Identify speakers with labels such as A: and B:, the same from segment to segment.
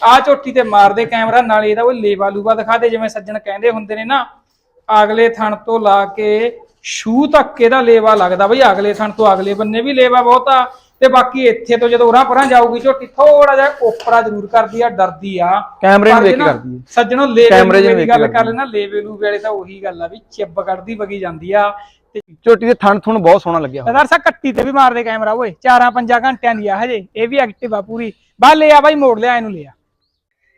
A: ਆ ਝੋਟੀ ਤੇ ਮਾਰਦੇ ਕੈਮਰਾ ਨਾਲੇ ਇਹਦਾ ਉਹ ਲੇਵਾ ਲੂਵਾ ਦਿਖਾ ਦੇ ਜਿਵੇਂ ਸੱਜਣ ਕਹਿੰਦੇ ਹੁੰਦੇ ਨੇ ਨਾ ਅਗਲੇ ਥਣ ਤੋਂ ਲਾ ਕੇ ਸ਼ੂ ਤੱਕ ਇਹਦਾ ਲੇਵਾ ਲੱਗਦਾ ਬਈ ਅਗਲੇ ਥਣ ਤੋਂ ਅਗਲੇ ਬੰਨੇ ਵੀ ਲੇਵਾ ਬਹੁਤ ਆ ਤੇ ਬਾਕੀ ਇੱਥੇ ਤੋਂ ਜਦੋਂ ਉਰਾਂ ਪਰਾਂ ਜਾਊਗੀ ਝੋਟੀ ਥੋੜਾ ਜਿਹਾ ਓਪਰਾ ਜ਼ਰੂਰ ਕਰਦੀ ਆ ਡਰਦੀ ਆ।
B: ਕੈਮਰੇ ਨੂੰ
A: ਨਾ
B: ਕਰਦੀ ਹੈ
A: ਸੱਜਣੋ ਲੇਵੇ ਦੀ ਗੱਲ ਕਰ ਲੈਣਾ ਲੇਵੇ ਲੂ ਵੇਲੇ ਤਾਂ ਉਹੀ ਗੱਲ ਆ ਵੀ ਚਿੱਬ ਕੱਢਦੀ ਵਗੀ ਜਾਂਦੀ ਆ। ਤੇ
B: ਝੋਟੀ ਦੇ ਥਣ ਥੁਣ ਬਹੁਤ ਸੋਹਣਾ ਲੱਗਿਆ ਹੋਇਆ।
A: ਸਰਦਾਰ ਸਾਹਿਬ ਕੱਟੀ ਤੇ ਵੀ ਮਾਰਦੇ ਕੈਮਰਾ ਓਏ ਚਾਰਾਂ ਪੰਜਾਂ ਘੰਟਿਆਂ ਦੀ ਆ ਹਜੇ ਇਹ ਵੀ ਐਕਟਿਵ ਆ ਪੂਰੀ। ਬਾ ਲੈ ਆ ਬਾਈ ਮੋੜ ਲਿਆ ਇਹਨੂੰ ਲਿਆ।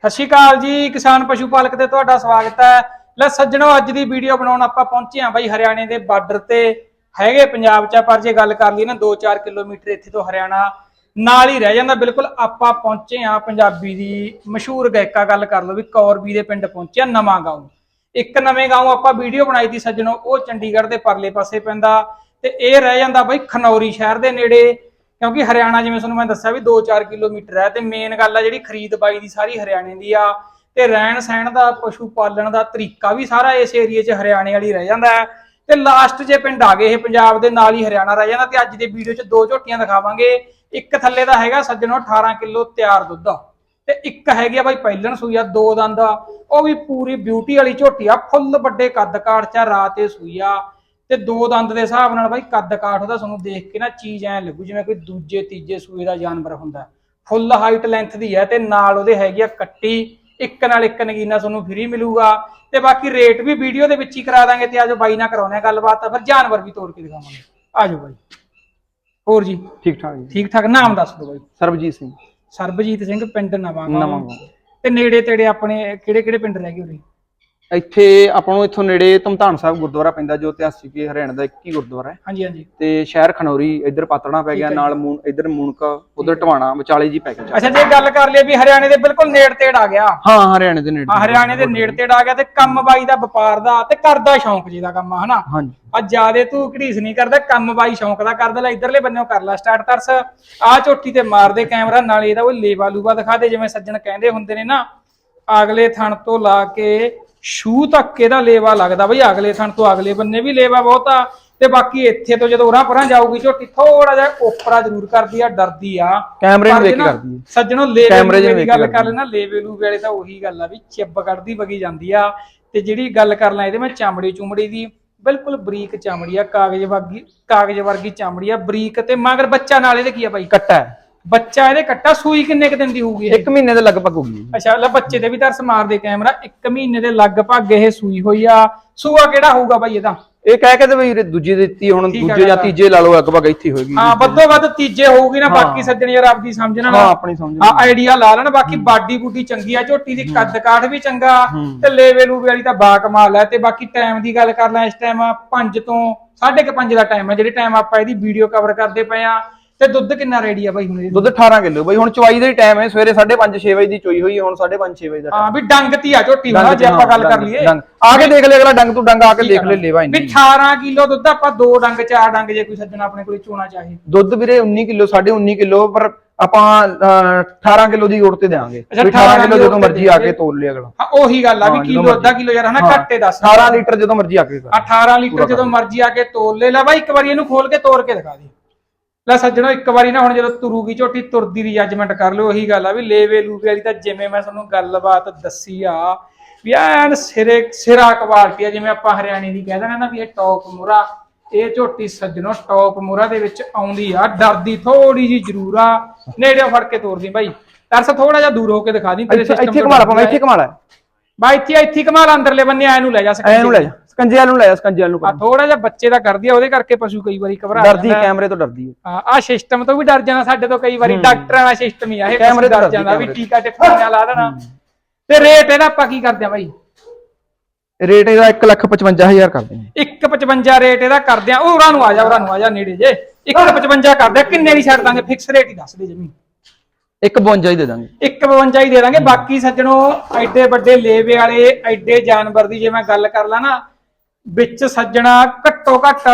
A: ਸਤਿ ਸ਼੍ਰੀ ਅਕਾਲ ਜੀ, ਕਿਸਾਨ ਪਸ਼ੂ ਪਾਲਕ ਤੇ ਤੁਹਾਡਾ ਸਵਾਗਤ ਹੈ। ਲੈ ਸੱਜਣੋ, ਅੱਜ ਦੀ ਵੀਡੀਓ ਬਣਾਉਣ ਆਪਾਂ ਪਹੁੰਚੇ ਹਾਂ ਬਾਈ ਹਰਿਆਣੇ ਦੇ ਬਾਰਡਰ ਤੇ। ਹੈਗੇ ਪੰਜਾਬ ਚ ਪਰ ਜੇ ਗੱਲ ਕਰ ਲਈ ਨਾ 2-4 ਕਿਲੋਮੀਟਰ ਇੱਥੇ ਤੋਂ ਹਰਿਆਣਾ ਨਾਲ ਹੀ ਰਹਿ ਜਾਂਦਾ। ਬਿਲਕੁਲ ਆਪਾਂ ਪਹੁੰਚੇ ਹਾਂ ਪੰਜਾਬੀ ਦੀ ਮਸ਼ਹੂਰ ਗਾਇਕਾ, ਗੱਲ ਕਰ ਲਓ ਵੀ ਕੌਰਬੀ ਦੇ ਪਿੰਡ ਪਹੁੰਚਿਆ ਨਵਾਂ ਗਾਉਂ। ਇੱਕ ਨਵੇਂ ਗਾਉਂ ਆਪਾਂ ਵੀਡੀਓ ਬਣਾਈ ਸੀ ਸੱਜਣੋ, ਉਹ ਚੰਡੀਗੜ੍ਹ ਦੇ ਪਰਲੇ ਪਾਸੇ ਪੈਂਦਾ। ਤੇ ਇਹ ਰਹਿ ਜਾਂਦਾ ਬਾਈ ਖਨੌਰੀ ਸ਼ਹਿਰ ਦੇ ਨੇੜੇ। ਕਿਉਂਕਿ ਹਰਿਆਣਾ ਜਿਵੇਂ ਤੁਹਾਨੂੰ ਮੈਂ ਦੱਸਿਆ ਵੀ 2-4 ਕਿਲੋਮੀਟਰ ਹੈ ਤੇ ਮੇਨ ਗੱਲ ਆ ਜਿਹੜੀ ਖਰੀਦ ਬਾਈ ਦੀ ਸਾਰੀ ਹਰਿਆਣੇ ਦੀ ਆ ਤੇ ਰਹਿਣ ਸਹਿਣ ਦਾ ਪਸ਼ੂ ਪਾਲਣ ਦਾ ਤਰੀਕਾ ਵੀ ਸਾਰਾ ਇਸ ਏਰੀਏ 'ਚ ਹਰਿਆਣੇ ਵਾਲੀ ਰਹਿ ਜਾਂਦਾ ਹੈ ਤੇ ਲਾਸਟ ਜੇ ਪਿੰਡ ਆ ਗਏ ਇਹ ਪੰਜਾਬ ਦੇ ਨਾਲ ਹੀ ਹਰਿਆਣਾ ਰਹਿ ਜਾਂਦਾ ਤੇ ਅੱਜ ਦੇ ਵੀਡੀਓ 'ਚ ਦੋ ਝੋਟੀਆਂ ਦਿਖਾਵਾਂਗੇ। ਇੱਕ ਥੱਲੇ ਦਾ ਹੈਗਾ ਸੱਜਣੋ 18 ਕਿਲੋ ਤਿਆਰ ਦੁੱਧ ਤੇ ਇੱਕ ਹੈਗੀ ਆ ਬਾਈ ਪਹਿਲਣ ਸੂਈਆ ਦੋ ਦੰਦ ਆ ਉਹ ਵੀ ਪੂਰੀ ਬਿਊਟੀ ਵਾਲੀ ਝੋਟੀ ਆ ਫੁੱਲ ਵੱਡੇ ਕੱਦ ਕਾਠ ਚ ਆ, ਰਾਤ ਇਹ ਸੂਈ ਆ। ਤੇ ਦੋ ਦੰਦ ਦੇ ਹਿਸਾਬ ਨਾਲ ਬਾਈ ਕੱਦ ਕਾਠ ਉਹਦਾ ਤੁਹਾਨੂੰ ਦੇਖ ਕੇ ਨਾ ਚੀਜ਼ ਐ ਲੱਗੂ ਜਿਵੇਂ ਕੋਈ ਦੂਜੇ ਤੀਜੇ ਸੂਏ ਦਾ ਜਾਨਵਰ ਹੁੰਦਾ। ਫੁੱਲ ਹਾਈਟ ਲੈਂਥ ਦੀ ਹੈ ਤੇ ਨਾਲ ਉਹਦੇ ਹੈਗੀ ਆ ਕੱਟੀ ਇੱਕ ਨਾਲ ਇੱਕ ਨਗੀਨਾ ਤੁਹਾਨੂੰ ਫ੍ਰੀ ਮਿਲੂਗਾ। ਤੇ ਬਾਕੀ ਰੇਟ ਵੀ ਵੀਡੀਓ ਦੇ ਵਿੱਚ ਹੀ ਕਰਾ ਦਾਂਗੇ ਤੇ ਆਜੋ ਬਾਈ ਨਾਲ ਕਰਾਉਣੇ ਗੱਲਬਾਤ ਫਿਰ ਜਾਨਵਰ ਵੀ ਤੋੜ ਕੇ ਦਿਖਾਵਾਂਗੇ। ਆਜੋ ਬਾਈ। ਹੋਰ ਜੀ?
B: ਠੀਕ ਠਾਕ ਜੀ।
A: ਠੀਕ ਠਾਕ ਨਾਮ ਦੱਸ ਦਿਓ ਬਾਈ।
B: ਸਰਬਜੀਤ ਸਿੰਘ।
A: ਸਰਬਜੀਤ ਸਿੰਘ ਪਿੰਡ ਨਵਾਂ
B: ਨਵਾਂ
A: ਗਾਉਂ।
B: ਗਾਉਂ।
A: ਤੇ ਨੇੜੇ ਤੇੜੇ ਆਪਣੇ ਕਿਹੜੇ ਕਿਹੜੇ ਪਿੰਡ ਰਹਿ ਗਏ ਉਰੇ?
B: ਇੱਥੇ ਆਪਾਂ ਨੂੰ ਇੱਥੋਂ ਨੇੜੇ ਧਮਧਾਨ ਸਾਹਿਬ ਗੁਰਦੁਆਰਾ ਪੈਂਦਾ ਜੋ ਇਤਿਹਾਸਿਕ ਹੀ ਹਰਿਆਣਾ ਦਾ ਇੱਕ ਹੀ ਗੁਰਦੁਆਰਾ ਹੈ।
A: ਹਾਂਜੀ ਹਾਂਜੀ।
B: ਤੇ ਸ਼ਹਿਰ ਖਨੌਰੀ ਇੱਧਰ ਪਾਤੜਾ ਪੈ ਗਿਆ ਨਾਲ ਮੂਨ ਇੱਧਰ ਮੂਨਕਾ ਉਧਰ ਟਵਾਣਾ ਵਿਚਾਲੇ ਜੀ ਪੈ ਗਿਆ।
A: ਅੱਛਾ ਜੇ ਗੱਲ ਕਰ ਲਈਏ ਵੀ ਹਰਿਆਣੇ ਦੇ ਬਿਲਕੁਲ ਨੇੜ ਤੇੜ ਆ ਗਿਆ।
B: ਹਾਂ ਹਰਿਆਣੇ ਦੇ ਨੇੜੇ
A: ਹਾਂ ਹਰਿਆਣੇ ਦੇ ਨੇੜ ਤੇੜ ਆ ਗਿਆ ਤੇ ਕੰਮ ਬਾਈ ਦਾ ਵਪਾਰ ਦਾ ਤੇ ਕਰਦਾ ਸ਼ੌਂਕ ਜੀ ਦਾ ਕੰਮ ਆ ਹਨਾ?
B: ਹਾਂਜੀ।
A: ਆ ਜਿਆਦੇ ਤੂੰ ਘੜੀਸ ਨਹੀਂ ਕਰਦਾ ਕੰਮ ਬਾਈ ਸ਼ੌਂਕ ਦਾ ਕਰਦਾ ਲੈ ਇਧਰਲੇ ਬੰਨਿਓ ਕਰ ਲੈ ਸਟਾਰਟ ਤਰਸ। ਆ ਝੋਟੀ ਤੇ ਮਾਰਦੇ ਕੈਮਰਾ ਨਾਲੇ ਇਹਦਾ ਉਹ ਲੇਵਾ ਲੂਵਾ ਦਿਖਾ ਦੇ ਜਿਵੇਂ ਸੱਜਣ ਕਹਿੰਦੇ ਹੁੰਦੇ ਨੇ ਨਾ ਅਗਲੇ ਥਣ ਤੋਂ ਲਾ ਕੇ ਸ਼ੂ ਤੱਕ ਇਹਦਾ ਲੇਵਾ ਲੱਗਦਾ ਬਈ ਅਗਲੇ ਥਣ ਤੋਂ ਅਗਲੇ ਬੰਨੇ ਵੀ ਲੇਵਾ ਬਹੁਤ ਆ। ਤੇ ਬਾਕੀ ਇੱਥੇ ਤੋਂ ਜਦੋਂ ਉਰਾਂ ਪਰਾਂ ਜਾਊਗੀ ਝੋਟੀ ਥੋੜਾ ਜਿਹਾ ਓਪਰਾ ਜ਼ਰੂਰ ਕਰਦੀ ਆ ਡਰਦੀ ਆ।
B: ਕੈਮਰੇ ਨੂੰ ਵੇਖ ਕੇ ਕਰਦੀ ਹੈ
A: ਸੱਜਣੋ ਲੇਵੇ ਲੂਵੇ ਦੀ ਗੱਲ ਕਰ ਲੈਣਾ ਲੇਵੇ ਲੂ ਵੇਲੇ ਤਾਂ ਉਹੀ ਗੱਲ ਆ ਵੀ ਚਿੱਬ ਕੱਢਦੀ ਵਗੀ ਜਾਂਦੀ ਆ। ਤੇ ਜਿਹੜੀ ਗੱਲ ਕਰ ਲਾਂ ਇਹਦੇ ਮੈਂ ਚਮੜੀ ਚੁੰਮੜੀ ਦੀ ਬਿਲਕੁਲ ਬਰੀਕ ਚਮੜੀ ਆ ਕਾਗਜ਼ ਵਰਗੀ ਕਾਗਜ਼ ਵਰਗੀ ਚਮੜੀ ਆ ਬਰੀਕ ਤੇ ਮਗਰ ਬੱਚਾ ਨਾਲ ਇਹਦੇ ਕੀ ਆ ਬਾਈ?
B: ਕੱਟਾ
A: ਬੱਚਾ ਇਹਦੇ ਕੱਟਾ ਸੂਈ ਕਿੰਨੇ ਕ ਦਿਨ ਦੀ ਹੋਊਗੀ ਇਹ?
B: ਇੱਕ ਮਹੀਨੇ ਦੇ ਲਗਭਗ ਹੋ ਗਈ।
A: ਅੱਛਾ ਲੈ ਬੱਚੇ ਦੇ ਵੀ ਤਰਸ ਮਾਰਦੇ ਕੈਮਰਾ 1 ਮਹੀਨੇ ਦੇ ਲਗਭਗ ਇਹ ਸੂਈ ਹੋਈ ਆ। ਸੂਆ ਕਿਹੜਾ ਹੋਊਗਾ ਬਾਈ ਇਹਦਾ?
B: ਇਹ ਕਹਿ ਕੇ ਤੇ ਵੀ ਦੂਜੀ ਦਿੱਤੀ ਹੁਣ
A: ਠੀਕ ਆ
B: ਦੂਜੇ ਜਾਂ
A: ਗੱਲ।
B: ਤੀਜੇ ਲਾ ਲਓ ਲਗਭਗ ਇੱਥੇ ਹੋਏਗੀ।
A: ਹਾਂ ਵੱਧੋ ਵੱਧ ਤੀਜੇ ਹੋਊਗੀ ਨਾ। ਬਾਕੀ ਸੱਜਣ ਯਾਰ ਆਪਦੀ ਸਮਝਣਾ
B: ਹਾਂ ਆਪਣੀ ਸਮਝ
A: ਆ ਆਈਡੀਆ ਲਾ ਲੈਣ ਬਾਕੀ ਬਾਡੀ ਬੂਡੀ ਚੰਗੀ ਆ ਝੋਟੀ ਦੀ ਕੱਦ ਕਾਠ ਵੀ ਚੰਗਾ। ਤੇ ਲੇਵੇ ਲੂਵੇ ਵਾਲੀ ਤਾਂ ਬਾ ਕਮਾਲ ਹੈ ਤੇ ਬਾਕੀ ਟਾਈਮ ਦੀ ਗੱਲ ਕਰ ਲਾਂ ਇਸ ਟਾਈਮ 5 ਤੋਂ 5:30 ਦਾ ਟਾਈਮ ਹੈ ਜਿਹੜੇ ਟਾਈਮ ਆਪਾਂ ਇਹਦੀ ਵੀਡੀਓ ਕਵਰ ਕਰਦੇ ਪਏ ਆ। ਤੇ ਦੁੱਧ ਕਿੰਨਾ ਰੈਡੀ ਆ ਬਾਈ ਹੁਣ ਇਹਦੀ?
B: ਦੁੱਧ 18 ਕਿਲੋ। ਬਈ ਹੁਣ ਚਵਾਈ ਦਾ ਹੀ ਟਾਈਮ ਹੈ ਸਵੇਰੇ 5:30 6 ਵਜੇ ਦੀ ਚੋਈ ਹੋਈ ਹੈ ਹੁਣ 5:30 6 ਵਜੇ ਦਾ
A: ਹਾਂ ਵੀ ਡੰਗਤੀ ਆ ਝੋਟੀ ਹੁਣ
B: ਡੰਗ
A: ਜੇ ਆਪਾਂ ਗੱਲ ਕਰ
B: ਡੰਗ,
A: ਲਈਏ।
B: ਡੰਗ। ਆ ਕੇ ਦੇਖ ਲੈ ਅਗਲਾ ਡੰਗ ਤੋਂ ਡੰਗ ਆ ਕੇ ਦੇਖ ਲੈ ਲੇਵਾ
A: ਵੀ
B: ਇੰਨੀ
A: 18 ਕਿਲੋ ਦੁੱਧ ਆਪਾਂ ਦੋ ਡੰਗ ਚਾਰ ਡੰਗ ਜੇ ਕੋਈ ਸੱਜਣ ਆਪਣੇ ਕੋਲੇ ਚੋਣਾ ਚਾਹੇ।
B: ਦੁੱਧ ਵੀਰੇ 19 ਕਿਲੋ 19.5 ਕਿਲੋ ਪਰ ਆਪਾਂ ਅਹ, 18 ਕਿਲੋ ਦੀ ਓਟ ਤੇ ਦੇਵਾਂਗੇ
A: ਅੱਛਾ,
B: ਵੀ 18 ਕਿਲੋ ਜਦੋਂ
A: ਤੇ
B: ਮਰਜ਼ੀ ਆ ਕੇ। ਤੋਲ ਲਿਆ ਅਗਲਾ।
A: ਹਾਂ ਉਹੀ ਗੱਲ ਆ ਵੀ
B: ਹਾਂ,
A: ਕਿਲੋ ਅੱਧਾ ਕਿਲੋ ਯਾਰ ਹਨਾ
B: ਹਾਂ,
A: ਘੱਟੇ ਦੱਸ।
B: 18 ਲੀਟਰ ਜਦੋਂ ਮਰਜ਼ੀ ਆ ਕੇ ਕਰ
A: 18 ਲੀਟਰ ਜਦੋਂ ਮਰਜ਼ੀ ਆ ਕੇ ਤੋਲ ਲੈ। ਲੈ ਬਾਈ ਇੱਕ ਵਾਰੀ ਇਹਨੂੰ ਖੋਲ ਕੇ ਤੋੜ ਕੇ ਦਿਖਾ ਦੇ। ਲੈ ਸੱਜਣੋ ਇੱਕ ਵਾਰੀ ਨਾ ਹੁਣ ਜਦੋਂ ਤੁਰੂਗੀ ਝੋਟੀ ਤੁਰਦੀ ਦੀ ਜੱਜਮੈਂਟ ਕਰ ਲਿਓ ਉਹੀ ਗੱਲ ਆ ਵੀ ਲੇਵੇ ਲੂਵੇ ਵਾਲੀ ਤਾਂ ਜਿਵੇਂ ਮੈਂ ਤੁਹਾਨੂੰ ਗੱਲਬਾਤ ਦੱਸੀ ਆ ਵੀ ਐਨ ਸਿਰੇ ਸਿਰਾ ਕੁਆਲਿਟੀ ਆ ਜਿਵੇਂ ਆਪਾਂ ਹਰਿਆਣੇ ਦੀ ਕਹਿ ਦਿੰਦੇ ਨਾ ਵੀ ਇਹ ਟੌਪ ਮੁਰਾ ਇਹ ਝੋਟੀ ਸੱਜਣੋ ਟੌਪ ਮੁਰਾ ਦੇ ਵਿੱਚ ਆਉਂਦੀ ਆ ਡਰਦੀ ਥੋੜੀ ਜੀ ਜ਼ਰੂਰ ਆ ਨੇੜੇ ਫੜ ਕੇ ਤੋਰਦੀ ਬਾਈ। ਤਰਸ ਥੋੜਾ ਜਿਹਾ ਦੂਰ ਹੋ ਕੇ ਦਿਖਾ ਦੀ ਤੇਰੇ ਸਿਸਟਮ
B: ਇੱਥੇ ਕਮਾਲ ਆਪਾਂ ਇੱਥੇ ਕਮਾਲ ਹੈ
A: ਬਾਈ ਇੱਥੇ ਇੱਥੇ ਕਮਾਲ ਅੰਦਰਲੇ ਬੰਨੇ ਐ ਨੂੰ ਲੈ ਜਾ
B: ਐ ਨੂੰ ਲੈ ਜਾ। ਸਕੰਜੇ ਵਾਲ ਨੂੰ ਲੈ ਜਾ ਸਕੰਜੇ ਵਾਲ ਨੂੰ
A: ਆ ਥੋੜਾ ਜਿਹਾ ਬੱਚੇ ਦਾ ਕਰਦੀ ਆ ਉਹਦੇ ਕਰਕੇ ਪਸ਼ੂ ਕਈ ਵਾਰੀ ਘਬਰਾ
B: ਡਰਦੀ। ਕੈਮਰੇ ਤੋਂ ਡਰਦੀ ਹੈ
A: ਹਾਂ ਆ ਸਿਸਟਮ ਤੋਂ ਵੀ ਡਰ ਜਾਣਾ ਸਾਡੇ ਤੋਂ ਕਈ ਵਾਰੀ। ਡਾਕਟਰਾਂ ਦਾ ਸਿਸਟਮ ਹੀ ਆ ਇਹ
B: ਕੈਮਰੇ
A: ਡਰ ਜਾਂਦਾ ਵੀ ਟੀਕਾ ਟਿੱਪੀ ਨਾਲ ਲਾ ਦੇਣਾ। ਤੇ ਰੇਟ ਇਹਦਾ ਆਪਾਂ ਕੀ ਕਰਦੇ ਆ ਬਾਈ?
B: ਰੇਟ ਇਹਦਾ 155000 ਕਰਦੇ ਨੇ
A: 155 ਰੇਟ ਇਹਦਾ ਕਰਦੇ ਆ। ਉਰਾਂ ਨੂੰ ਆ ਜਾ ਉਰਾਂ ਨੂੰ ਆ ਜਾ ਨੇੜੇ ਜੇ। 155 ਕਰਦੇ ਆ ਕਿੰਨੇ ਦੀ ਛੱਡ ਦਾਂਗੇ? ਫਿਕਸ ਰੇਟ ਹੀ ਦੱਸ ਦੇ ਜਮੀ
B: ਇੱਕ 52 ਹੀ ਦੇ ਦਾਂਗੇ।
A: 152 ਹੀ ਦੇ ਦਾਂਗੇ। ਬਾਕੀ ਸੱਜਣੋ ਐਡੇ ਵੱਡੇ ਲੇਵੇ ਵਾਲੇ ਐਡੇ ਜਾਨਵਰ ਦੀ ਜੇ ਮੈਂ ਗੱਲ ਕਰ ਲਾਂ ਨਾ ਵਿੱਚ ਸੱਜਣਾ ਘੱਟੋ ਘੱਟ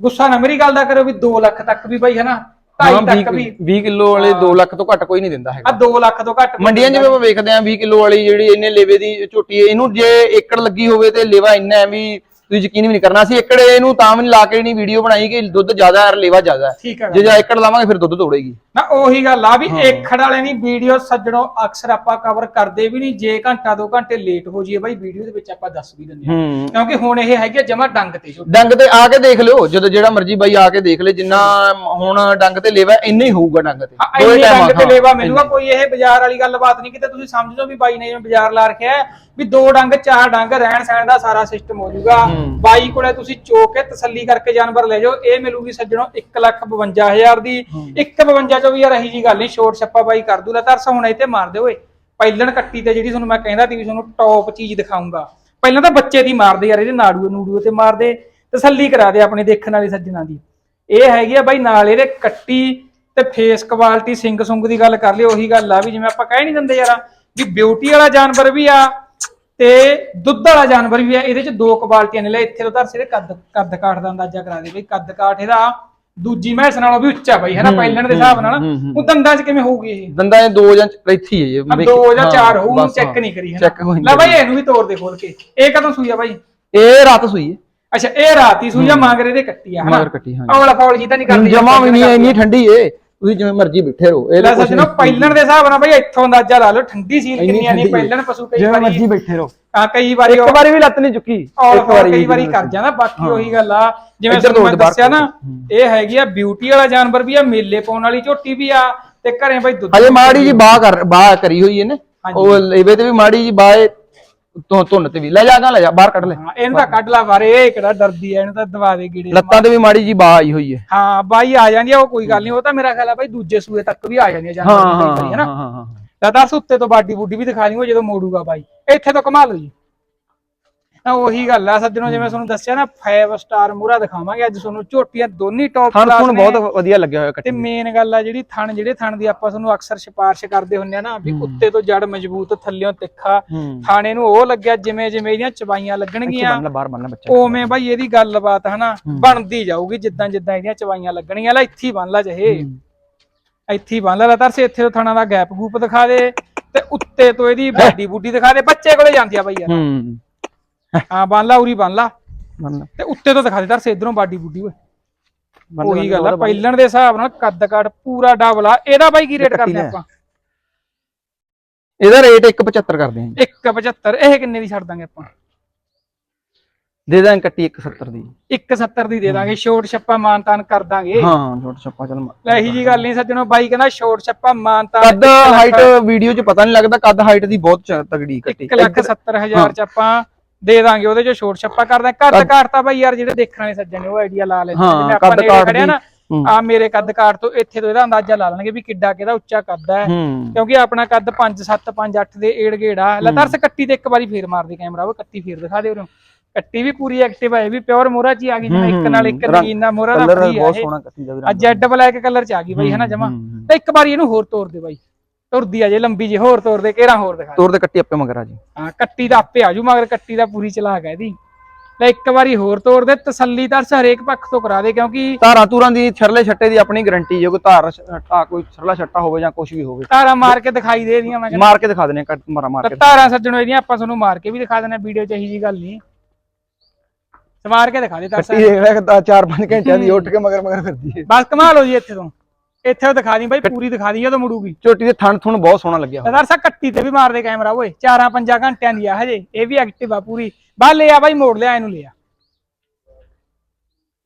A: ਗੁੱਸਾ ਨਾ ਮੇਰੀ ਗੱਲ ਦਾ ਕਰੋ ਵੀ 2 ਲੱਖ ਤੱਕ ਵੀ ਬਾਈ ਹਨਾ? 2.5 ਤੱਕ ਵੀ।
B: 20 ਕਿਲੋ ਵਾਲੇ 2 ਲੱਖ ਤੋਂ ਘੱਟ ਕੋਈ ਨਹੀਂ ਦਿੰਦਾ ਹੈਗਾ।
A: ਆ 2 ਲੱਖ ਤੋਂ ਘੱਟ
B: ਮੰਡੀਆਂ 'ਚ ਵੀ ਆਪਾਂ ਵੇਖਦੇ ਆਂ 20 ਕਿਲੋ ਵਾਲੀ ਜਿਹੜੀ ਇਹਨੇ ਲੇਵੇ ਦੀ ਝੋਟੀ ਇਹਨੂੰ ਜੇ ਏਕੜ ਲੱਗੀ ਹੋਵੇ ਤੇ ਲੇਵਾ ਇੰਨਾ ਹੈ ਵੀ ਤੁਸੀਂ ਯਕੀਨ ਵੀ ਨਹੀਂ ਕਰਨਾ ਅਸੀਂ ਏਕੜ ਇਹਨੂੰ ਤਾਂ ਵੀ ਲਾ ਕੇ ਨਹੀਂ ਵੀਡੀਓ ਬਣਾਈ ਕਿ ਦੁੱਧ ਜ਼ਿਆਦਾ ਹੈ ਲੇਵਾ ਜ਼ਿਆਦਾ ਹੈ।
A: ਠੀਕ ਹੈ
B: ਜੇ ਜਾਂ ਏਕੜ ਲਾਵਾਂਗੇ ਫਿਰ ਦੁੱਧ ਤੋੜੇਗੀ।
A: ਨਾ ਉਹੀ ਗੱਲ ਆ ਵੀ ਏਖੜ ਵਾਲੇ ਦੀ ਵੀਡੀਓ ਸੱਜਣੋ ਅਕਸਰ ਆਪਾਂ ਕਵਰ ਕਰਦੇ ਵੀ ਨਹੀਂ ਜੇ ਘੰਟਾ ਦੋ ਘੰਟੇ ਲੇਟ ਹੋ ਜਾਈਏ ਬਾਈ ਵੀਡੀਓ ਦੇ ਵਿੱਚ ਆਪਾਂ ਦੱਸ ਵੀ ਦਿੰਦੇ ਹਾਂ। ਕਿਉਂਕਿ ਹੁਣ ਇਹ ਹੈਗੇ ਜਮਾ ਡੰਗ ਤੇ।
B: ਡੰਗ ਤੇ ਆ ਕੇ ਦੇਖ ਲਿਓ ਜਦੋਂ ਜਿਹੜਾ ਮਰਜ਼ੀ ਬਾਈ ਆ ਕੇ ਦੇਖ ਲੈ ਜਿੰਨਾ ਹੁਣ ਡੰਗ ਤੇ ਲੇਵਾ ਇੰਨਾ ਹੀ ਹੋਊਗਾ ਡੰਗ ਤੇ। time
A: ਡੰਗ ਤੇ ਲੇਵਾ ਮਿਲੂਗਾ ਕੋਈ ਇਹ ਬਾਜ਼ਾਰ ਵਾਲੀ ਗੱਲਬਾਤ ਨਹੀਂ ਕਿਤੇ ਤੁਸੀਂ ਸਮਝ ਲਓ ਵੀ ਬਾਈ ਨੇ ਜਿਵੇਂ ਬਾਜ਼ਾਰ ਲਾ ਰੱਖਿਆ ਵੀ ਦੋ ਡੰਗ ਚਾਰ ਡੰਗ ਰਹਿਣ ਸਹਿਣ ਦਾ ਸਾਰਾ ਸਿਸਟਮ ਹੋ ਜਾਊਗਾ। ਬਾਈ ਕੋਲੇ ਤੁਸੀਂ ਚੋ ਕੇ ਤਸੱਲੀ ਕਰਕੇ ਜਾਨਵਰ ਲੈ ਜਾਓ ਇਹ ਮਿਲੂਗੀ ਸੱਜਣੋ 152000 ਦੀ। 152 ਚੋਂ ਵੀ ਯਾਰ ਇਹੀ ਜੀ ਗੱਲ ਨਹੀਂ ਛੋਟ ਛੱਪਾ ਬਾਈ ਕਰ ਦੂਲਾ ਤਰਸ ਹੁਣ ਤੇ ਮਾਰ ਦਿਓ ਓਏ। ਪਹਿਲਣ ਕੱਟੀ ਤੇ ਜਿਹੜੀ ਤੁਹਾਨੂੰ ਮੈਂ ਕਹਿੰਦਾ ਸੀ ਵੀ ਤੁਹਾਨੂੰ ਟੌਪ ਚੀਜ਼ ਦਿਖਾਉਂਗਾ ਪਹਿਲਾਂ ਤਾਂ ਬੱਚੇ ਦੀ ਮਾਰਦੇ ਯਾਰ ਇਹਦੇ ਨਾੜੂ ਨੂੜੂ ਤੇ ਮਾਰਦੇ ਤਸੱਲੀ ਕਰਾ ਦੇ ਆਪਣੇ ਦੇਖਣ ਵਾਲੇ ਸੱਜਣਾ ਦੀ। ਇਹ ਹੈਗੀ ਆ ਬਾਈ ਨਾਲ ਇਹਦੇ ਕੱਟੀ ਤੇ ਫੇਸ ਕੁਆਲਿਟੀ ਸਿੰਗ ਸੁੰਗ ਦੀ ਗੱਲ ਕਰ ਲਿਓ ਉਹੀ ਗੱਲ ਆ ਵੀ ਜਿਵੇਂ ਆਪਾਂ ਕਹਿ ਨਹੀਂ ਦਿੰਦੇ ਯਾਰ ਵੀ ਬਿਊਟੀ ਵਾਲਾ ਜਾਨਵਰ ਵੀ ਆ। ਤੇ ਦੁੱਧ ਵਾਲਾ ਜਾਨਵਰ ਵੀ ਆ ਇਹਦੇ ਚ ਦੋ ਕੁਆਲਿਟੀਆਂ ਨੇ ਲੈ ਇੱਥੇ ਤੋਂ ਧਰਸੇ ਦੇ ਕੱਦ ਕੱਦ ਕਾਠ ਦਾ ਅੰਦਾਜ਼ਾ ਕਰਾ ਦੇ ਬਈ ਕੱਦ ਕਾਠ ਇਹਦਾ ਦੂਜੀ ਮੈਸ ਨਾਲੋਂ ਵੀ ਉੱਚਾ ਬਈ ਹੈ ਨਾ ਪਹਿਲਣ ਦੇ ਹਿਸਾਬ ਨਾਲ।
B: ਹੂੰ, ਹੂੰ।
A: ਉਹ ਦੰਦਾਂ 'ਚ ਕਿਵੇਂ ਹੋਊਗੀ ਇਹ?
B: ਦੰਦਾਂ ਇਹ ਦੋ ਜਾਂ ਇੱਥੇ ਹੀ ਹੈ ਇਹ
A: ਦੋ ਜਾਂ
B: ਹਾਂ,
A: ਚਾਰ ਹੋਊ ਚੈੱਕ
B: ਹਾਂ।
A: ਨਹੀਂ ਕਰੀ ਹੈ ਲੈ ਬਾਈ ਇਹਨੂੰ ਵੀ ਤੋੜ ਦੇ ਖੋਲ ਕੇ। ਇਹ ਕਦੋਂ ਸੂਈ ਆ ਬਾਈ?
B: ਇਹ ਰਾਤ ਸੂਈ ਹੈ।
A: ਅੱਛਾ ਇਹ ਰਾਤੀ ਸੂਈ ਆ ਮਾਂਗਰੇ ਦੇ ਕੱਟੀ ਆ ਹਨਾ।
B: ਮਗਰ ਕੱਟੀ, ਹਾਂ।
A: ਔਲਾ ਫੌਲ ਜੀ ਤਾਂ ਨਹੀਂ ਕਰਦੀ
B: ਜਮਾ ਵੀ ਨਹੀਂ ਇੰਨੀ ਠੰਡੀ ਏ। ਤੁਸੀਂ ਜਿਵੇਂ ਮਰਜ਼ੀ ਬੈਠੇ ਰਹੋ
A: ਲੈ
B: ਇਹਦੇ
A: ਸੱਜਣੋ ਪਹਿਲਣ ਦੇ ਹਿਸਾਬ ਨਾਲ ਬਈ ਇੱਥੋਂ ਅੰਦਾਜ਼ਾ ਲਾ ਲਓ ਠੰਡੀ ਸੀਲ
B: ਇੰਨੀ
A: ਕਿੰਨੀਆਂ ਨਹੀਂ
B: ਠੰਡੀ ਹੈ।
A: ਪਸ਼ੂ ਕਈ
B: ਜਿਵੇਂ
A: ਵਾਰੀ
B: ਮਰਜ਼ੀ ਬੈਠੇ ਰਹੋ।
A: ਆ ਕਈ ਵਾਰੀ
B: ਇੱਕ ਵਾਰੀ ਵੀ ਲੱਤ ਨਹੀਂ ਚੁੱਕੀ।
A: ਔਰ
B: ਇੱਕ ਵਾਰੀ
A: ਕਈ ਵਾਰੀ ਕਰ ਜਾਂਦਾ ਬਾਕੀ ਉਹੀ ਗੱਲ ਆ। ਜਿਵੇਂ
B: ਇੱਧਰ
A: ਤੁਹਾਨੂੰ ਮੈਂ
B: ਤੋਂ
A: ਦੱਸਿਆ ਨਾ
B: ਹੂੰ।
A: ਇਹ ਹੈਗੀ ਆ ਬਿਊਟੀ ਵਾਲਾ ਜਾਨਵਰ ਵੀ ਆ ਮੇਲੇ ਪਾਉਣ ਵਾਲੀ ਝੋਟੀ ਵੀ ਆ ਤੇ ਘਰੇ ਬਈ ਦੁੱਧ
B: ਹਜੇ ਮਾੜੀ ਜੀ ਬਾਹ ਕਰ ਬਾਹ ਕਰੀ ਹੋਈ ਇਹਨੇ। ਉਹ ਲੇਵੇ ਤੇ ਵੀ ਮਾੜੀ ਜੀ ਬਾਹ ਤੋਂ ਧੁੰਨ ਤੇ ਵੀ। ਲੈ ਜਾ ਗਾ ਲੈ ਜਾ ਬਾਹਰ ਕੱਢ ਲੈ।
A: ਹਾਂ, ਇਹਨੂੰ ਤਾਂ ਕੱਢ ਲਾ ਬਾਰੇ ਇਹ ਕਿਹੜਾ ਡਰਦੀ ਆ ਇਹਨੂੰ ਤਾਂ ਦਵਾ ਦੇ ਗੀੜੇ
B: ਲੱਤਾਂ ਤੇ ਵੀ ਮਾੜੀ ਜੀ ਬਾਹ ਆਈ ਹੋਈ ਹੈ
A: ਹਾਂ ਬਾਈ ਆ ਜਾਂਦੀ ਆ ਉਹ ਕੋਈ ਗੱਲ ਨਹੀਂ ਉਹ ਤਾਂ ਮੇਰਾ ਖਿਆਲ ਆ ਬਾਈ ਦੂਜੇ ਸੂਏ ਤੱਕ ਵੀ ਆ ਜਾਂਦੀ ਆ ਜਾਨਵਰ
B: ਹਾਂ
A: ਹੈ
B: ਹਾਂ ਹਾਂ
A: ਤਾਂ ਦੱਸ ਉੱਤੇ ਤੋਂ ਬਾਡੀ ਬੁੱਡੀ ਵੀ ਦਿਖਾ ਦਿਓ ਜਦੋਂ ਮੋੜੂਗਾ ਬਾਈ। ਇੱਥੇ ਤੋਂ ਕਮਾ ਲਓ ਜੀ। ਨਾ ਉਹੀ ਗੱਲ ਆ ਸੱਜਣੋ ਜਿਵੇਂ ਤੁਹਾਨੂੰ ਦੱਸਿਆ ਨਾ 5 ਸਟਾਰ ਮੂਰਾ ਦਿਖਾਵਾਂਗੇ ਅੱਜ ਤੁਹਾਨੂੰ ਝੋਟੀਆਂ ਦੋਨੀ ਟੌਪ ਕਲਾਸ ਨੇ।
B: ਬਹੁਤ ਵਧੀਆ ਲੱਗਿਆ ਹੋਇਆ
A: ਤੇ ਮੇਨ ਗੱਲ ਆ ਜਿਹੜੀ ਥਣ ਜਿਹੜੇ ਥਣ ਦੀ ਆਪਾਂ ਤੁਹਾਨੂੰ ਅਕਸਰ ਸਿਫਾਰਿਸ਼ ਕਰਦੇ ਹੁੰਦੇ ਆ ਨਾ ਵੀ ਉੱਤੇ ਤੋਂ ਜੜ ਮਜ਼ਬੂਤ ਥੱਲਿਓਂ ਤਿੱਖਾ। ਥਾਣੇ ਨੂੰ ਉਹ ਲੱਗਿਆ ਜਿਵੇਂ ਜਿਵੇਂ ਇਹਦੀਆਂ ਚਬਾਈਆਂ ਲੱਗਣਗੀਆਂ। ਉਵੇਂ ਬਾਈ ਇਹਦੀ ਗੱਲਬਾਤ ਹਨਾ ਬਣਦੀ ਜਾਊਗੀ ਜਿੱਦਾਂ ਜਿੱਦਾਂ ਇਹਦੀਆਂ ਚਬਾਈਆਂ ਲੱਗਣਗੀਆਂ। ਲੈ ਇੱਥੇ ਹੀ ਬੰਨ ਲਾ ਜਹੇ। ਇੱਥੇ ਹੀ ਬੰਨ ਲਾ ਤਰਸੇ ਇੱਥੇ ਤੋਂ ਥਣਾ ਦਾ ਗੈਪ ਗੂਪ ਦਿਖਾ ਦੇ ਤੇ ਉੱਤੇ ਤੋਂ ਇਹਦੀ ਬਾਡੀ ਬੂਡੀ ਦਿਖਾ ਦੇ ਬੱਚੇ ਕੋਲੇ ਜਾਂਦੀ ਆ ਬਾਈ ਯਾਰ।
B: ਹੂੰ
A: ਬੰਨ ਲਾ ਉਰੀ ਬੰਨ ਲਾ।
B: ਬੰਨ
A: ਤੇ ਉੱਤੇ ਤੋਂ ਦਿਖਾ ਦੇ ਤਰਸੇ ਇਧਰੋਂ ਬਾਡੀ ਬੂਡੀ ਓਏ। ਉਹੀ ਗੱਲ ਆ ਪਹਿਲਣ ਦੇ ਹਿਸਾਬ ਨਾਲ ਕੱਦ ਕਾਠ ਪੂਰਾ ਡਬਲ ਆ। ਇਹਦਾ ਬਾਈ ਕੀ ਰੇਟ ਕਰਦੇ। ਆਪਾਂ?
B: ਇਹਦਾ ਰੇਟ 175 ਕਰਦੇ ਆਂ
A: 175 ਇਹ ਕਿੰਨੇ ਦੀ ਛੱਡ ਦਾਂਗੇ ਆਪਾਂ?
B: ਦੇ ਦਾਂ ਕੱਟੀ 170 ਦੀ।
A: 170 ਦੀ ਦੇ ਦਾਂਗੇ ਛੋਟ ਛੱਪਾ ਮਾਨਤਾਨ ਕਰ ਦਾਂਗੇ।
B: ਹਾਂ ਛੋਟਾ ਛੱਪਾ ਚੱਲ।
A: ਲੈ ਇਹੀ ਜੀ ਗੱਲ ਨਹੀਂ ਸੱਜਣੋ ਬਾਈ ਕਹਿੰਦਾ ਛੋਟ ਛੱਪਾ ਮਾਨਤਾਨ
B: ਕੱਦ ਹਾਈਟ ਵੀਡੀਓ 'ਚ ਪਤਾ ਨਹੀਂ ਲੱਗਦਾ ਕੱਦ ਹਾਈਟ ਦੀ ਬਹੁਤ ਤਗੜੀ ਕੱਟੀ।
A: 1 ਲੱਖ 70 ਹਜ਼ਾਰ ਚ ਆਪਾਂ ਦੇ ਦਾਂਗੇ ਉਹਦੇ ਚ ਛੋਟ ਛੱਪਾ ਕਰਦੇ ਕਾਠ ਤਾਂ ਬਾਈ ਯਾਰ ਜਿਹੜੇ ਦੇਖਣ ਵਾਲੇ ਸੱਜਣ ਨੇ ਉਹ ਆਈਡੀਆ ਲਾ ਲੈਂਦੇ
B: ਹਾਂ,
A: ਜਿਵੇਂ ਆਪਾਂ ਨੇੜੇ
B: ਕਾਠ
A: ਖੜੇ ਆ ਨਾ
B: ਹੂੰ।
A: ਆ ਮੇਰੇ ਕੱਦ ਕਾਠ ਤੋਂ ਇੱਥੇ ਤੋਂ ਇਹਦਾ ਅੰਦਾਜ਼ਾ ਲਾ ਲੈਣਗੇ ਵੀ ਕਿੱਡਾ ਕਿਹਦਾ ਉੱਚਾ ਕੱਦ ਹੈ।
B: ਹੂੰ।
A: ਕਿਉਂਕਿ ਆਪਣਾ ਕੱਦ 5 7 5 8 ਦੇ ਏੜ ਗੇੜਾ। ਲਤਰਸ ਕੱਟੀ ਤੇ ਇੱਕ ਵਾਰੀ ਫੇਰ ਮਾਰ ਦੇ ਕੈਮਰਾ ਉਹ ਕੱਟੀ ਫੇਰ ਦਿਖਾ ਦੇ ਉਰੋਂ। ਕੱਟੀ ਵੀ ਪੂਰੀ ਐਕਟਿਵ ਹੈ ਵੀ ਪਿਓਰ ਮੋਰਾ ਚ ਹੀ ਆ ਗਈ ਜਿਵੇਂ ਇੱਕ ਨਾਲ ਇੱਕ
B: ਰੰਗ-
A: ਨਾਲ ਮੋਰਾ ਦਾ ਫਰੀ ਆ
B: ਬਹੁਤ ਸੋਹਣਾ ਕੱਟੀ ਦਾ ਵੀ
A: ਆ ਜੈਡ ਬਲੈਕ ਕਲਰ ਚ ਆ ਗਈ ਬਾਈ ਹੈ ਨਾ ਜਮਾ?
B: ਹੂੰ।
A: ਤੇ ਇੱਕ ਵਾਰੀ ਇਹਨੂੰ ਹੋਰ ਤੋੜ ਦੇ ਬਾਈ। ਤੁਰਦੀ ਆ ਜੇ ਲੰਬੀ ਜੀ ਹੋਰ ਤੋੜ ਦੇ ਘੇਰਾ ਹੋਰ ਦਿਖਾ
B: ਤੋਰ ਦੇ ਕੱਟੀ ਆਪੇ ਮਗਰ ਆ ਜੀ।
A: ਹਾਂ ਕੱਟੀ ਦਾ ਆਪੇ ਆਜੂ ਮਗਰ ਕੱਟੀ ਦਾ ਪੂਰੀ ਚਲਾਕ ਹੈ ਇਹਦੀ। ਲੈ ਇੱਕ ਵਾਰੀ ਹੋਰ ਤੋੜ ਦੇ ਤਸੱਲੀ ਤਾਂ ਹਰੇਕ ਪੱਖ ਤੋਂ ਕਰਾ ਦੇ ਕਿਉਂਕਿ
B: ਧਾਰਾਂ ਤੂਰਾਂ ਦੀ ਛਰਲੇ ਛੱਟੇ ਦੀ ਆਪਣੀ ਗਾਰੰਟੀ ਜੇ ਕੋਈ ਧਾਰ ਛੱਟਾ ਕੋਈ ਛਰਲਾ ਛੱਟਾ ਹੋਵੇ ਜਾਂ ਕੁਝ ਵੀ ਹੋਵੇ।
A: ਤਾਰਾ ਮਾਰ ਕੇ ਦਿਖਾਈ ਦੇ ਦੀਆਂ ਮੈਂ ਕਹਿੰਦਾ।
B: ਮਾਰ ਕੇ ਦਿਖਾ ਦਨੇ ਕੱਟ ਮਾਰਾ ਮਾਰ ਕੇ।
A: ਤਾਰਾ ਸੱਜਣੋ ਇਹਦੀਆਂ ਆਪਾਂ ਤੁਹਾਨੂੰ ਮਾਰ ਕੇ ਵੀ ਦਿਖਾ ਦੇਣਾ ਵੀਡੀਓ ਚ ਇਹੀ ਜੀ ਗੱਲ ਨਹੀਂ। ਸਵਾਰ ਕੇ ਦਿਖਾ ਦੇ ਤਾਰ
B: ਕੱਟੀ ਦੇਖ ਲੈ ਕਿ 4-5 ਘੰਟਿਆਂ ਦੀ ਉੱਠ ਕੇ ਮਗਰ ਮਗਰ ਫਿਰਦੀ ਹੈ।
A: ਬਸ ਕਮਾਲ ਹੋ ਜੀ ਇੱਥੇ ਤੋਂ। ਇੱਥੇ ਉਹ ਦਿਖਾ ਦੀ ਬਾਈ ਪੂਰੀ ਦਿਖਾ ਦੀ ਜਦੋਂ ਮੁੜੂਗੀ।
B: ਝੋਟੀ ਦੇ ਥਣ ਥੁਣ ਬਹੁਤ ਸੋਹਣਾ ਲੱਗਿਆ ਹੋਇਆ।
A: ਸਰਦਾਰ ਸਾਹਿਬ ਕੱਟੀ ਤੇ ਵੀ ਮਾਰ ਦੇ ਕੈਮਰਾ ਓਏ ਚਾਰਾਂ ਪੰਜਾਂ ਘੰਟਿਆਂ ਦੀ ਆ ਹਜੇ ਇਹ ਵੀ ਐਕਟਿਵ ਆ ਪੂਰੀ। ਬਾਹਰ ਲੈ ਆ ਬਾਈ ਮੋੜ ਲਿਆ ਇਹਨੂੰ ਲਿਆ।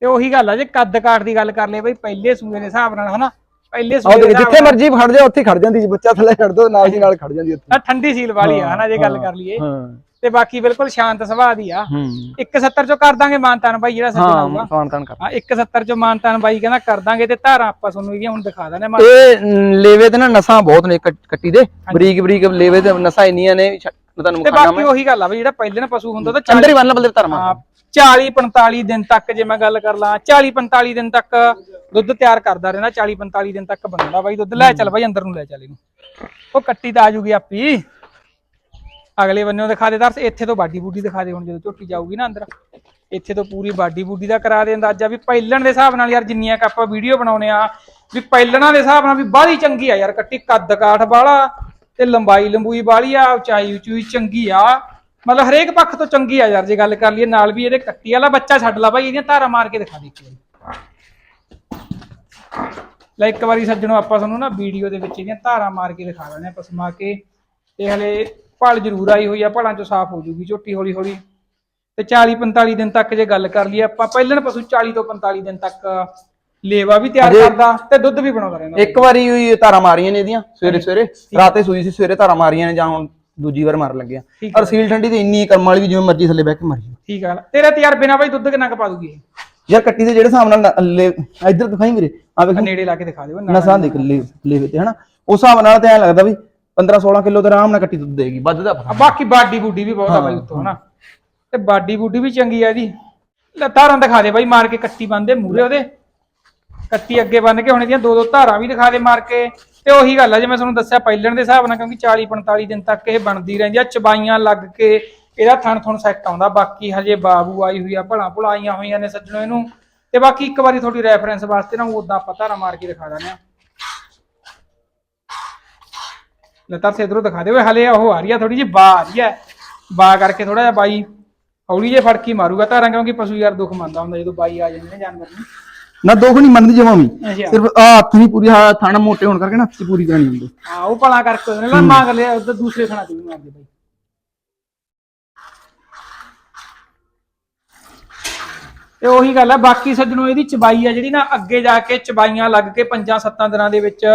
A: ਤੇ ਉਹੀ ਗੱਲ ਆ ਜੇ ਕੱਦ ਕਾਠ ਦੀ ਗੱਲ ਕਰ ਲਈ ਬਾਈ ਪਹਿਲੇ ਸੂਏ ਦੇ ਹਿਸਾਬ ਨਾਲ ਹਨਾ? ਪਹਿਲੇ ਸੂਏ
B: ਜਿੱਥੇ ਮਰਜ਼ੀ ਖੜ ਜਾ ਉੱਥੇ ਖੜ ਜਾਂਦੀ ਜੀ ਬੱਚਾ ਥੱਲੇ ਛੱਡ ਦੋ ਨਾਲ ਦੀ ਨਾਲ ਖੜ ਜਾਂਦੀ ਉੱਥੇ।
A: ਠੰਡੀ ਸੀਲ ਵਾਲੀ ਆ ਹਨਾ ਜੇ ਗੱਲ ਕਰ ਲਈਏ।
B: ਹਾਂ।
A: ਤੇ ਬਾਕੀ ਬਿਲਕੁਲ ਸ਼ਾਂਤ ਸੁਭਾਅ ਦੀ ਆ।
B: ਹੂੰ।
A: 170 ਚੋਂ ਕਰ ਦਾਂਗੇ ਮਾਨਤਾਨ ਬਾਈ ਜਿਹੜਾ ਸੱਜਣ
B: ਹਾਂ
A: ਆਊਗਾ
B: ਮਾਨ ਤਾਨ ਕਰ
A: ਹਾਂ 170 ਚੋਂ ਮਾਨਤਾਨ ਬਾਈ ਕਹਿੰਦਾ ਕਰ ਦਾਂਗੇ ਤੇ ਧਾਰਾਂ ਆਪਾਂ ਤੁਹਾਨੂੰ ਇਹਦੀਆਂ ਹੁਣ ਦਿਖਾ ਦਾਂਗੇ ਮਾ-
B: ਇਹ ਲੇਵੇ ਤੇ ਨਾ ਨਸਾਂ ਬਹੁਤ ਨੇ ਕੱਟ- ਕੱਟੀ ਦੇ। ਬਰੀਕ ਬਰੀਕ ਲੇਵੇ ਤੇ ਨਸਾਂ ਇੰਨੀਆਂ ਨੇ ਵੀ ਛ- ਮੈਂ ਤੁਹਾਨੂੰ
A: ਤੇ ਬਾਕੀ ਉਹੀ ਗੱਲ ਆ ਵੀ ਜਿਹੜਾ ਪਹਿਲੇ ਨਾ ਪਸ਼ੂ ਹੁੰਦਾ ਤਾਂ
B: ਅੰਦਰ ਹੀ ਬੰਨ ਲਾ ਬਲਦੇ ਧਰਮਾ
A: ਹਾਂ 40 45 ਦਿਨ ਤੱਕ ਜੇ ਮੈਂ ਗੱਲ ਕਰ ਲਾਂ 40 45 ਦਿਨ ਤੱਕ ਦੁੱਧ ਤਿਆਰ ਕਰਦਾ ਰਹਿੰਦਾ 40 45 ਦਿਨ ਤੱਕ ਬਣਦਾ ਬਾਈ ਦੁੱਧ। ਲੈ ਚੱਲ ਬਾਈ ਅੰਦਰ ਨੂੰ ਲੈ ਚੱਲ ਇਹਨੂੰ। ਉਹ ਕੱਟੀ ਤਾਂ ਆ ਜੂਗੀ ਆਪੀ। ਅਗਲੇ ਬੰਨੇ ਦਿਖਾ ਦੇ ਦਰਸ ਇੱਥੇ ਤੋਂ ਬਾਡੀ ਬੂਡੀ ਦਿਖਾ ਦੇ ਹੁਣ ਜਦੋਂ ਝੋਟੀ ਜਾਊਗੀ ਨਾ ਅੰਦਰ। ਇੱਥੇ ਤੋਂ ਪੂਰੀ ਬਾਡੀ ਬੂਡੀ ਦਾ ਕਰਾ ਦੇ ਅੰਦਾਜ਼ਾ ਵੀ ਪਹਿਲਣ ਦੇ ਹਿਸਾਬ ਨਾਲ ਯਾਰ ਜਿੰਨੀਆਂ ਕ ਆਪਾਂ ਵੀਡੀਓ ਬਣਾਉਨੇ ਆ, ਵੀ ਪਹਿਲਣਾ ਦੇ ਹਿਸਾਬ ਨਾਲ ਵੀ ਬਾਹਲੀ ਚੰਗੀ ਆ ਯਾਰ ਕੱਟੀ, ਕੱਦ ਕਾਠ ਵਾਲਾ ਤੇ ਲੰਬਾਈ ਲੰਬੂਈ ਵਾਲੀ ਆ, ਉਚਾਈ ਉਚੂਈ ਚੰਗੀ ਆ। ਮਤਲਬ ਹਰੇਕ ਪੱਖ ਤੋਂ ਚੰਗੀ ਆ ਯਾਰ ਜੇ ਗੱਲ ਕਰ ਲਈਏ, ਨਾਲ ਵੀ ਇਹਦੇ ਕੱਟੀ ਵਾਲਾ ਬੱਚਾ ਛੱਡ ਲਾ ਭਾਈ ਇਹਦੀਆਂ ਧਾਰਾ ਮਾਰ ਕੇ ਦਿਖਾ ਦੇ ਇੱਕ ਵਾਰੀ। ਲੈ ਇੱਕ ਵਾਰੀ ਸੱਜਣੋ, ਆਪਾਂ ਤੁਹਾਨੂੰ ਨਾ ਵੀਡੀਓ ਦੇ ਵਿੱਚ ਇਹਦੀਆਂ ਧਾਰਾ ਮਾਰ ਕੇ ਦਿਖਾ ਦਿੰਦੇ ਆ ਪਸਮਾ ਕੇ। ਤੇ ਹਲੇ ਭਲ ਜ਼ਰੂਰ ਆਈ ਹੋਈ ਆ ਭਲਾਂ ਚੋਂ ਸਾਫ਼ ਹੋ ਜੂਗੀ ਝੋਟੀ ਹੌਲੀ ਹੌਲੀ ਤੇ 40 45 ਦਿਨ ਤੱਕ ਜੇ ਗੱਲ ਕਰ ਲਈਏ ਆਪਾਂ ਪਹਿਲਣ ਪਸ਼ੂ 40 ਤੋਂ 45 ਦਿਨ ਤੱਕ ਲੇਵਾ ਵੀ ਤਿਆਰ
B: ਅਜੇ-
A: ਕਰਦਾ ਤੇ ਦੁੱਧ ਵੀ ਬਣਾਉਂਦਾ ਰਹਿੰਦਾ।
B: ਇੱਕ ਵਾਰੀ ਹੋਈ ਧਾਰਾਂ ਮਾਰੀਆਂ ਨੇ ਇਹਦੀਆਂ ਸਵੇਰੇ ਸਵੇਰੇ। ਰਾਤੇ ਸੂਈ ਸੀ ਸਵੇਰੇ ਧਾਰਾਂ ਮਾਰੀਆਂ ਨੇ ਜਾਂ ਹੁਣ ਦੂਜੀ ਵਾਰ ਮਾਰ ਲੱਗਿਆ।
A: ਠੀਕ
B: ਔਰ ਸੀਲ ਠੰਡੀ ਤੇ ਇੰਨੀ ਕਰਮ ਵਾਲੀ ਵੀ ਜਿਵੇਂ ਮਰਜ਼ੀ ਥੱਲੇ ਬਹਿ ਕੇ ਮਾਰੀ
A: ਠੀਕ ਆ। ਤੇਰਾ ਤਜਰਬੇ ਨਾਲ ਬਾਈ ਦੁੱਧ ਕਿੰਨਾ ਕੁ ਪਾ ਦੂਗੀ? ਇਹ
B: ਯਾਰ ਕੱਟੀ ਦੇ ਜਿਹੜੇ ਹਿਸਾਬ ਨਾਲ ਨ- ਲੈ- ਇੱਧਰ ਦਿਖਾਈ ਵੀਰੇ। ਆ ਵੇਖ।
A: ਆਹ ਨੇੜੇ ਲਾ ਕੇ ਦਿਖਾ ਦਿਓ ਨਾ
B: ਨਸਾਂ ਦੇਖ ਲੈ ਲੈ ਤੇ ਹਨਾ। ਉਸ ਹਿਸਾਬ ਨਾਲ ਤੇ ਐ ਲੱਗਦਾ ਵੀ 15 16 ਕਿਲੋ ਤੇ ਆਰਾਮ ਨਾਲ ਕੱਟੀ ਦੁੱਧ ਦੇਗੀ ਵੱਧ ਦਾ
A: ਆ ਬਾਕੀ ਬਾਡੀ ਬੂਡੀ ਵੀ ਬਹੁਤ ਆ ਬਾਈ ਉੱਤੋਂ ਹਨਾ? ਤੇ ਬਾਡੀ ਬੂਡੀ ਵੀ ਚੰਗੀ ਆ ਇਹਦੀ। ਲੈ ਧਾਰਾਂ ਦਿਖਾ ਦੇ ਬਾਈ ਮਾਰ ਕੇ ਕੱਟੀ ਬੰਦੇ ਮੂਰੇ ਉਹਦੇ। ਕੱਟੀ ਅੱਗੇ ਬੰਨ ਕੇ ਹੁਣ ਇਹਦੀਆਂ ਦੋ ਦੋ ਧਾਰਾਂ ਵੀ ਦਿਖਾ ਦੇ ਮਾਰ ਕੇ। ਤੇ ਉਹੀ ਗੱਲ ਆ ਜੇ ਮੈਂ ਤੁਹਾਨੂੰ ਦੱਸਿਆ ਪਹਿਲਣ ਦੇ ਹਿਸਾਬ ਨਾਲ ਕਿਉਂਕਿ 40 45 ਦਿਨ ਤੱਕ ਇਹ ਬਣਦੀ ਰਹਿੰਦੀ ਆ ਚਬਾਈਆਂ ਲੱਗ ਕੇ ਇਹਦਾ ਥਣ ਥਣ ਸੈੱਟ ਆਉਂਦਾ। ਬਾਕੀ ਹਜੇ ਬਾਬੂ ਆਈ ਹੋਈ ਆ ਭਲਾ ਭੁਲਾ ਆਈਆਂ ਹੋਈਆਂ ਨੇ ਸੱਜਣੋ ਇਹਨੂੰ। ਤੇ ਬਾਕੀ ਇੱਕ ਵਾਰੀ ਤੁਹਾਡੀ ਰੈਫਰੈਂਸ ਵਾਸਤੇ ਨਾ ਉਦਾਂ ਆਪਾਂ ਧਾਰਾਂ ਮਾਰ ਕੇ ਦਿਖਾ ਦਿੰਦੇ ਆ ਲਤਾ ਸੇ ਇਧਰੋਂ ਦਿਖਾ ਦੇ ਓਏ ਹਲੇ ਉਹ ਆ ਰਹੀ ਆ ਥੋੜੀ ਜਿਹੀ ਬਾ ਆ ਰਹੀ ਆ। ਬਾ ਕਰਕੇ ਥੋੜਾ ਜਿਹਾ ਬਾਈ ਹੌਲੀ ਜੇ ਫੜਕੀ ਮਾਰੂਗਾ ਧਾਰਾਂ ਕਿਉਂਕਿ ਪਸ਼ੂ ਯਾਰ ਦੁੱਖ ਮੰਨਦਾ ਹੁੰਦਾ ਜਦੋਂ ਬਾਈ ਆ ਜਾਂਦੇ ਨੇ ਜਾਨਵਰ ਨੂੰ।
B: ਨਾ ਦੁੱਖ ਨਹੀਂ ਮੰਨਦੀ ਜਮਾ ਵੀ।
A: ਅੱਛਾ।
B: ਸਿਰਫ ਆ ਹੱਥ ਵੀ ਪੂਰੀ ਆ ਥਣ ਮੋਟੇ ਹੋਣ ਕਰਕੇ ਨਾ ਹੱਥ 'ਚ ਪੂਰੀ ਤਰ੍ਹਾਂ ਨਹੀਂ ਹੁੰਦੇ।
A: ਹਾਂ ਉਹ ਭਲਾ ਕਰਕੇ ਉਹਨੇ ਨਾ ਮੰਗ ਲਿਆ ਉਧਰ ਦੂਸਰੇ ਖਾਣਾ ਤੇ ਵੀ ਮਾਰਦੇ ਬਾਈ ਤੇ ਉਹੀ ਗੱਲ ਆ ਬਾਕੀ ਸੱਜਣੋ ਇਹਦੀ ਚਬਾਈ ਆ ਜਿਹੜੀ ਨਾ ਅੱਗੇ ਜਾ ਕੇ ਚਬਾਈਆਂ ਲੱਗ ਕੇ ਪੰਜਾਂ ਸੱਤਾਂ ਦਿਨਾਂ ਦੇ ਵਿੱਚ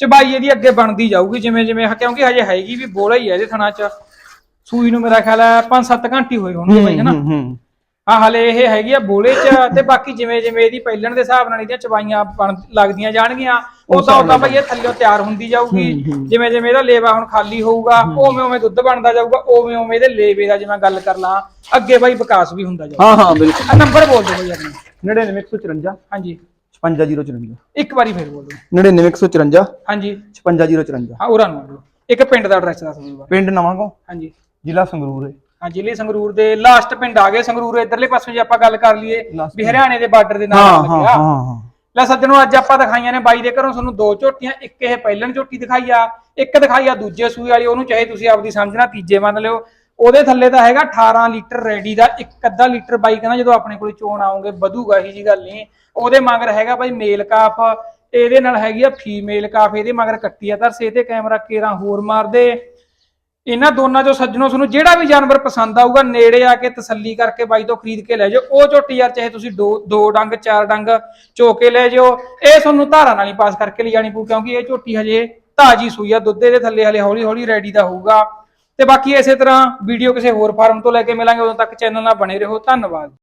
A: ਚਬਾਈ ਇਹਦੀ ਅੱਗੇ ਬਣਦੀ ਜਾਊਗੀ ਜਿਵੇਂ ਜਿਵੇਂ ਕਿਉਂਕਿ ਹਜੇ ਹੈਗੀ ਵੀ ਬੋਲਾ ਹੀ ਹੈ ਇਹਦੇ ਥਣਾ ਚ। ਸੂਈ ਨੂੰ ਮੇਰਾ ਖਿਆਲ ਹੈ 5-7 ਘੰਟੇ ਹੋਏ ਹੋਣਗੇ ਬਾਈ ਹਨਾ
B: ਹੂੰ ਹੂੰ।
A: ਹਾਂ ਹਲੇ ਇਹ ਹੈਗੀ ਆ ਬੋਲੇ ਚ ਤੇ ਬਾਕੀ ਜਿਵੇਂ ਜਿਵੇਂ ਇਹਦੀ ਪਹਿਲਣ ਦੇ ਹਿਸਾਬ ਨਾਲ ਇਹਦੀਆਂ ਚਬਾਈਆਂ ਬਣ ਲੱਗਦੀਆਂ ਜਾਣਗੀਆਂ ਉਦਾਂ ਉਦਾਂ ਬਈ ਇਹ ਥੱਲਿਓਂ ਤਿਆਰ ਹੁੰਦੀ ਜਾਊਗੀ। ਜਿਵੇਂ ਜਿਵੇਂ ਇਹਦਾ ਲੇਵਾ ਹੁਣ ਖਾਲੀ ਹੋਊਗਾ ਉਵੇਂ ਉਵੇਂ ਦੁੱਧ ਬਣਦਾ ਜਾਊਗਾ ਉਵੇਂ ਉਵੇਂ ਇਹਦੇ ਲੇਵੇ ਦਾ ਜਿਵੇਂ ਗੱਲ ਕਰ ਲਾਂ ਅੱਗੇ ਬਾਈ ਵਿਕਾਸ ਵੀ ਹੁੰਦਾ ਜਾਊਗਾ।
B: ਹਾਂ ਹਾਂ ਬਿਲਕੁਲ।
A: ਆ ਨੰਬਰ ਬੋਲ ਦਿਓ ਬਾਈ ਆਪਣਾ।
B: 99154
A: ਹਾਂਜੀ।
B: 55054
A: ਇੱਕ ਵਾਰੀ ਫੇਰ ਬੋਲ। ਦਿਓ
B: 99154
A: ਹਾਂਜੀ।
B: 55054
A: ਹਾਂ ਉਰਾਂ ਨੂੰ ਬੋਲੋ ਇੱਕ ਪਿੰਡ ਦਾ ਐਡਰੈਸ ਦੱਸ ਦਿਓ।
B: ਪਿੰਡ ਨਵਾਂਗੋ
A: ਹਾਂਜੀ।
B: ਜ਼ਿਲ੍ਹਾ ਸੰਗਰੂਰ ਹੈ।
A: ਹਾਂ ਜ਼ਿਲ੍ਹੇ ਸੰਗਰੂਰ ਦੇ ਲਾਸਟ ਪਿੰਡ ਆ ਗਏ ਸੰਗਰੂਰ ਇਧਰਲੇ ਪਾਸੇ ਜੇ ਆਪਾਂ ਗੱਲ ਕਰ ਲਈਏ ਵੀ ਹਰਿਆਣੇ ਦੇ ਬਾਰਡਰ ਦੇ ਨਾਲ ਲੱਗਿਆ।
B: ਹਾਂ ਹਾਂ
A: ਲੈ ਸੱਜਣੋ ਅੱਜ ਆਪਾਂ ਦਿਖਾਈਆਂ ਨੇ ਬਾਈ ਦੇ ਘਰੋਂ ਤੁਹਾਨੂੰ ਦੋ ਝੋਟੀਆਂ ਇੱਕ ਇਹ ਪਹਿਲਣ ਝੋਟੀ ਦਿਖਾਈ ਆ ਇੱਕ ਦਿਖਾਈ ਆ ਦੂਜੇ ਸੂਈ ਵਾਲੀ ਉਹਨੂੰ ਚਾਹੇ ਤੁਸੀਂ ਆਪਦੀ ਸਮਝਣਾ ਤੀਜੇ ਮੰਨ ਲਿਓ। ਉਹਦੇ ਥੱਲੇ ਤਾਂ ਹੈਗਾ 18 ਲੀਟਰ ਰੈਡੀ ਦਾ, ਇੱਕ ਅੱਧਾ ਲੀਟਰ ਬਾਈ ਕਹਿੰਦਾ ਜਦੋਂ ਆਪਣੇ ਕੋਲ ਚੋਣ ਆਉਂਗੇ, ਵਧੂਗਾ ਇਹੀ ਜੀ ਗੱਲ ਨਹੀਂ। ਉਹਦੇ ਮਗਰ ਹੈਗਾ ਬਾਈ ਮੇਲ ਕਾਫ, ਇਹਦੇ ਨਾਲ ਹੈਗੀ ਆ ਫੀਮੇਲ ਕਾਫ, ਇਹਦੇ ਮਗਰ ਕੱਟੀ ਆ ਤਰਸੇ ਤੇ ਕੈਮਰਾ ਕੇਰਾ ਹੋਰ ਮਾਰਦੇ। ਇਹਨਾਂ ਦੋਨਾਂ ਚੋਂ ਸੱਜਣੋ ਤੁਹਾਨੂੰ ਜਿਹੜਾ ਵੀ ਜਾਨਵਰ ਪਸੰਦ ਆਊਗਾ, ਨੇੜੇ ਆ ਕੇ ਤਸੱਲੀ ਕਰਕੇ ਬਾਈ ਤੋਂ ਖਰੀਦ ਕੇ ਲੈ ਜਾਓ। ਉਹ ਝੋਟੀ ਯਾਰ, ਚਾਹੇ ਤੁਸੀਂ ਦੋ ਦੋ ਡੰਗ, ਚਾਰ ਡੰਗ ਚੋ ਕੇ ਲੈ ਜਾਓ। ਇਹ ਤੁਹਾਨੂੰ ਧਾਰਾਂ ਨਾਲ ਹੀ ਪਾਸ ਕਰਕੇ ਲੈ ਜਾਣੀ ਪਊ, ਕਿਉਂਕਿ ਇਹ ਝੋਟੀ ਹਜੇ ਤਾਜੀ ਸੂਈ ਆ, ਦੁੱਧ ਦੇ ਥੱਲੇ ਹਲੇ ਹੌਲੀ ਹੌਲੀ ਰੈਡੀ ਦਾ ਹੋਊਗਾ। ਤੇ ਬਾਕੀ ਇਸੇ ਤਰ੍ਹਾਂ ਵੀਡੀਓ ਕਿਸੇ ਹੋਰ ਫਾਰਮ ਤੋਂ ਲੈ ਕੇ ਮਿਲਾਂਗੇ, ਉਦੋਂ ਤੱਕ ਚੈਨਲ ਨਾਲ ਬਣੇ ਰਹੋ, ਧੰਨਵਾਦ।